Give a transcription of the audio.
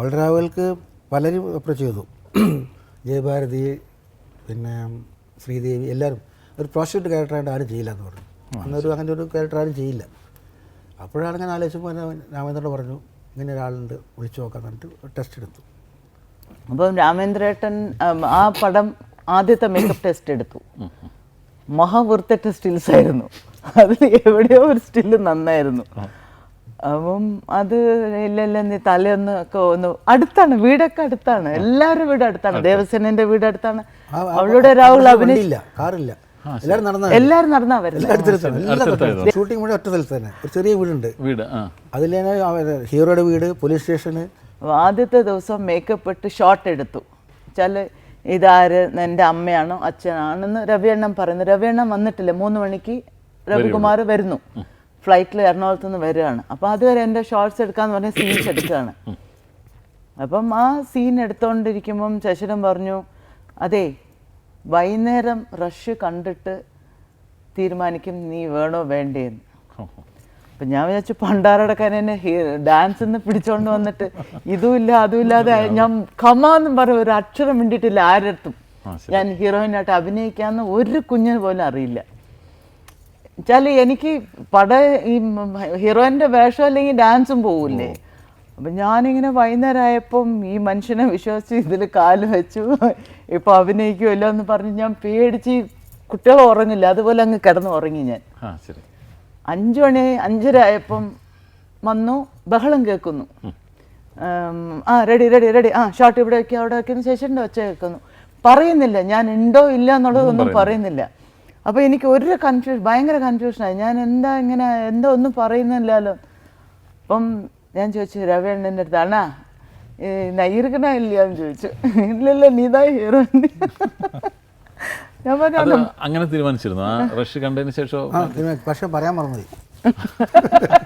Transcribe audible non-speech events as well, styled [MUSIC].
അവളുടെ രാവുകൾക്ക് പലരും അപ്രോച്ച് ചെയ്തു. ജയഭാരതി പിന്നെ ശ്രീദേവി എല്ലാവരും. ഒരു പ്രോസിക്യൂട്ട് ക്യാരക്ടറായിട്ട് ആരും ചെയ്യില്ല എന്ന് പറഞ്ഞു. അന്നൊരു അങ്ങനെ ഒരു ക്യാരക്ടർ ആരും ചെയ്യില്ല. അപ്പോഴാണ് ഞാൻ ആലോചിച്ചപ്പോൾ രാമേന്ദ്രൻ രാമേന്ദ്രനോട് പറഞ്ഞു ഇങ്ങനെ ഒരാളുണ്ട് വിളിച്ചു നോക്കാൻ പറഞ്ഞിട്ട് ടെസ്റ്റ് എടുത്തു. അപ്പം രാമേന്ദ്രേട്ടൻ ആ പടം ആദ്യത്തെ മേക്കപ്പ് ടെസ്റ്റ് എടുത്തു. മഹാവൃത്തറ്റ സ്റ്റിൽസ് ആയിരുന്നു അതിൽ എവിടെയോ ഒരു സ്റ്റിൽ നന്നായിരുന്നു. അപ്പം അത് ഇല്ലല്ലോ ഇല്ല നീ തലയൊന്ന് ഒക്കെ ഒന്ന് അടുത്താണ് വീടൊക്കെ അടുത്താണ്. എല്ലാവരും വീട് അടുത്താണ്. ദേവസേനന്റെ വീട് അടുത്താണ്. അവളുടെ രാഹുൽ അഭിനയില്ല കാറില്ല. എല്ലാവരും നടന്ന എല്ലാവരും നടന്നാ വരുന്നത്. ഷൂട്ടിംഗ് മുഴുവൻ ഒറ്റ സ്ഥലത്ത് തന്നെ. ഒരു ചെറിയ വീടുണ്ട്. വീട് അതിൽ ഹീറോയുടെ വീട് പോലീസ് സ്റ്റേഷന്. ആദ്യത്തെ ദിവസം മേക്കപ്പ് ഇട്ട് ഷോട്ട് എടുത്തു. വെച്ചാൽ ഇതാര്? എന്റെ അമ്മയാണോ? അച്ഛനാണെന്ന് രവിയണ്ണൻ പറയുന്നു. രവിയണ്ണൻ വന്നിട്ടില്ല. മൂന്ന് മണിക്ക് രവികുമാർ വരുന്നു. ഫ്ലൈറ്റിൽ എറണാകുളത്ത് നിന്ന് വരികയാണ്. അപ്പോൾ അതുവരെ എന്റെ ഷോർട്സ് എടുക്കാന്ന് പറഞ്ഞ സീൻസ് എടുക്കുകയാണ്. അപ്പം ആ സീൻ എടുത്തുകൊണ്ടിരിക്കുമ്പം ശശിരൻ പറഞ്ഞു അതെ വൈകുന്നേരം റഷ് കണ്ടിട്ട് തീരുമാനിക്കും നീ വേണോ വേണ്ടേന്ന്. അപ്പം ഞാൻ വിചാരിച്ചു പണ്ടാറടക്കാൻ എന്നെ ഡാൻസ് നിന്ന് പിടിച്ചോണ്ട് വന്നിട്ട് ഇതുമില്ല അതുമില്ലാതെ അതും ഇല്ലാതെ ഞാൻ കമാന്നും പറഞ്ഞ ഒരു അക്ഷരം വേണ്ടിയിട്ടില്ല ആരടുത്തും. ഞാൻ ഹീറോയിനായിട്ട് അഭിനയിക്കാമെന്ന് ഒരു കുഞ്ഞിന് പോലും അറിയില്ല. വെച്ചാൽ എനിക്ക് പട ഈ ഹീറോയിന്റെ വേഷം അല്ലെങ്കിൽ ഡാൻസും പോവില്ലേ? അപ്പം ഞാനിങ്ങനെ വൈകുന്നേരം ആയപ്പം ഈ മനുഷ്യനെ വിശ്വസിച്ച് ഇതിൽ കാൽ വെച്ചു. ഇപ്പം അഭിനയിക്കുമല്ലോ എന്ന് പറഞ്ഞ് ഞാൻ പേടിച്ച് കുട്ടികൾ ഉറങ്ങില്ല. അതുപോലെ അങ്ങ് കിടന്ന് ഉറങ്ങി ഞാൻ. അഞ്ചു മണി അഞ്ചര ആയപ്പം വന്നു. ബഹളം കേൾക്കുന്നു. ആ റെഡി റെഡി റെഡി ആ ഷോട്ട് ഇവിടെ വയ്ക്കുക അവിടെ വയ്ക്കുന്ന ശേഷം ഒച്ച കേൾക്കുന്നു. പറയുന്നില്ല. ഞാൻ ഉണ്ടോ ഇല്ല എന്നുള്ളതൊന്നും പറയുന്നില്ല. അപ്പോൾ എനിക്ക് ഒരു കൺഫ്യൂഷൻ ഭയങ്കര കൺഫ്യൂഷനായി ഞാൻ എന്താ ഇങ്ങനെ എന്താ ഒന്നും പറയുന്നില്ലല്ലോ. അപ്പം ഞാൻ ചോദിച്ചു രവിയണ്ണന്റെ അടുത്ത് അണ്ണാ നയ്യിരിക്കണ ഇല്ലയെന്ന് ചോദിച്ചു. ഇല്ലല്ല നീതാ ഹീറോ ഞാൻ പറഞ്ഞു അങ്ങനെ തീരുമാനിച്ചിരുന്നു. ആ [LAUGHS] റഷ് കണ്ടതിന് ശേഷം പക്ഷെ പറയാൻ മറന്നുപോയി. [LAUGHS]